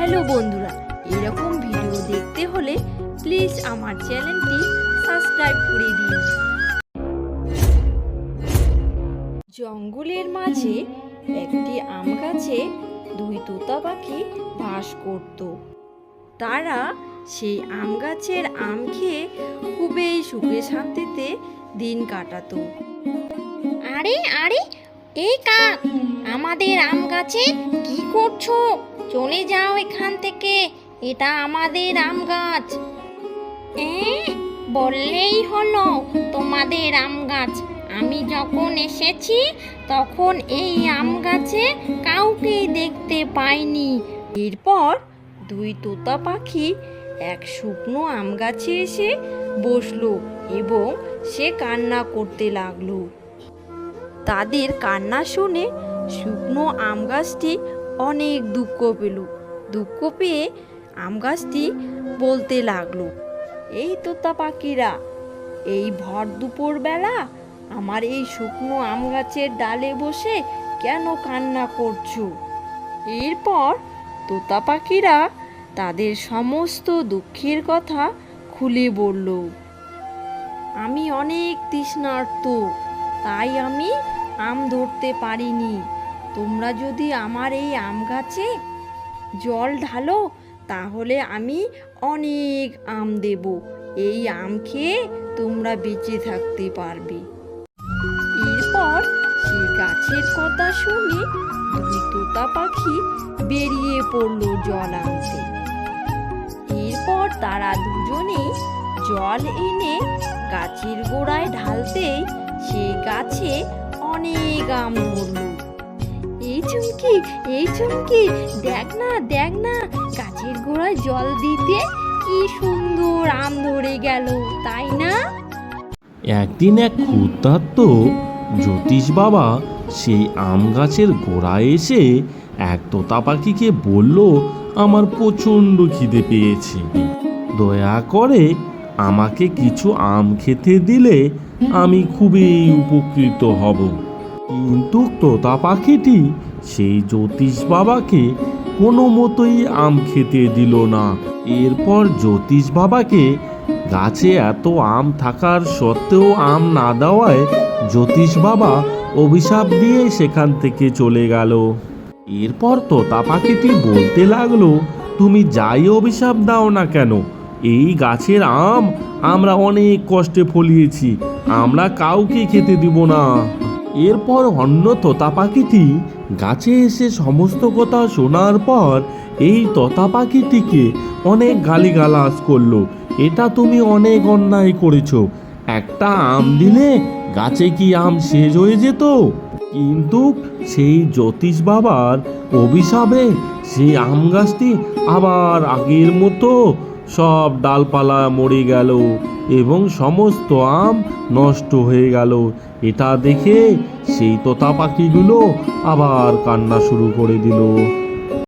Hello বন্ধুরা, এরকম video দেখতে হলে প্লিজ আমার চ্যানেলটি সাবস্ক্রাইব করে দিন। জঙ্গলের মাঝে একটি আম গাছে দুই তোতা পাখি বাস করত। তারা সেই আম গাছের আম খেয়ে খুবই সুখে শান্তিতে দিন কাটাতো। আরে আরে এই কাক, আমাদের আম গাছে কি করছ? চলে যাও এখান থেকে, এটা আমাদের আম গাছ। বললেই হলো, তোমাদের আম গাছ। আমি যখন এসেছি, তখন এই আম গাছে কাউকেই দেখতে পাইনি। এরপর দুই তোতা পাখি এক শুকনো আম গাছে এসে বসল এবং সে কান্না করতে লাগল। তাদের কান্না শুনে শুকনো আম গাছটি অনেক দুঃখ পেল। দুঃখ পেয়ে আম গাছটি বলতে লাগল, এই তোতা পাখিরা, এই ভর দুপুর বেলা আমার এই শুকনো আম গাছের ডালে বসে কেন কান্না করছ? এরপর তোতা পাখিরা তাদের সমস্ত দুঃখের কথা খুলে বলল, আমি অনেক তৃষ্ণার্ত, তাই আমি আম ধরতে পারিনি। তোমরা যদি আমার এই আম গাছে জল ঢালো, তাহলে আমি অনেক আম দেব। এই আম খেয়ে তোমরা বেঁচে থাকতে পারবে। এরপর সে গাছের কথা শুনে তোতা পাখি বেরিয়ে পড়ল জল আনতে। এরপর তারা দুজনে জল এনে গাছের গোড়ায় ঢালতেই সে গাছে অনেক আম ধরলো। এই চুমকি এই চুমকি, দেখ না দেখ না, গাছের গোড়ায় জল দিতে কি সুন্দর আম ধরে গেল, তাই না? একদিন এক ক্ষুদ্রাত্ম জ্যোতিষ বাবা সেই আম গাছের গোড়ায় এসে এক তোতা পাখিকে বলল, আমার প্রচণ্ড খিদে পেয়েছে। দয়া করে আমাকে কিছু আম খেতে দিলে আমি খুবই উপকৃত হব। কিন্তু তোতা পাখিটি, সেই জ্যোতিষ বাবাকে কোনো মতোই আম খেতে দিল না। এরপর জ্যোতিষ বাবাকে গাছে এত আম থাকার সত্ত্বেও আম না দেওয়ায় জ্যোতিষ বাবা অভিশাপ দিয়ে সেখান থেকে চলে গেল। এরপর তোতা পাখিটি বলতে লাগল, তুমি যাই অভিশাপ দাও না কেন? এই গাছের আম আমরা অনেক কষ্টে ফলিয়েছি। আমরা কাউকে খেতে দিব না। এরপর অন্য তোতা পাখিটি গাছে এসে সমস্ত কথা শোনার পর এই তোতা পাখিটিকে অনেক গালিগালাজ করল। এটা তুমি অনেক অন্যায় করেছ। একটা আম দিলে গাছে কি আম শেষ হয়ে যেত? কিন্তু সেই জ্যোতিষ বাবার অভিশাপে সেই আম গাছটি আবার আগের মতো সব ডালপালা মরে গেল এবং সমস্ত আম নষ্ট হয়ে গেল। এটা দেখে সেই তোতা পাখিগুলো আবার কান্না শুরু করে দিল।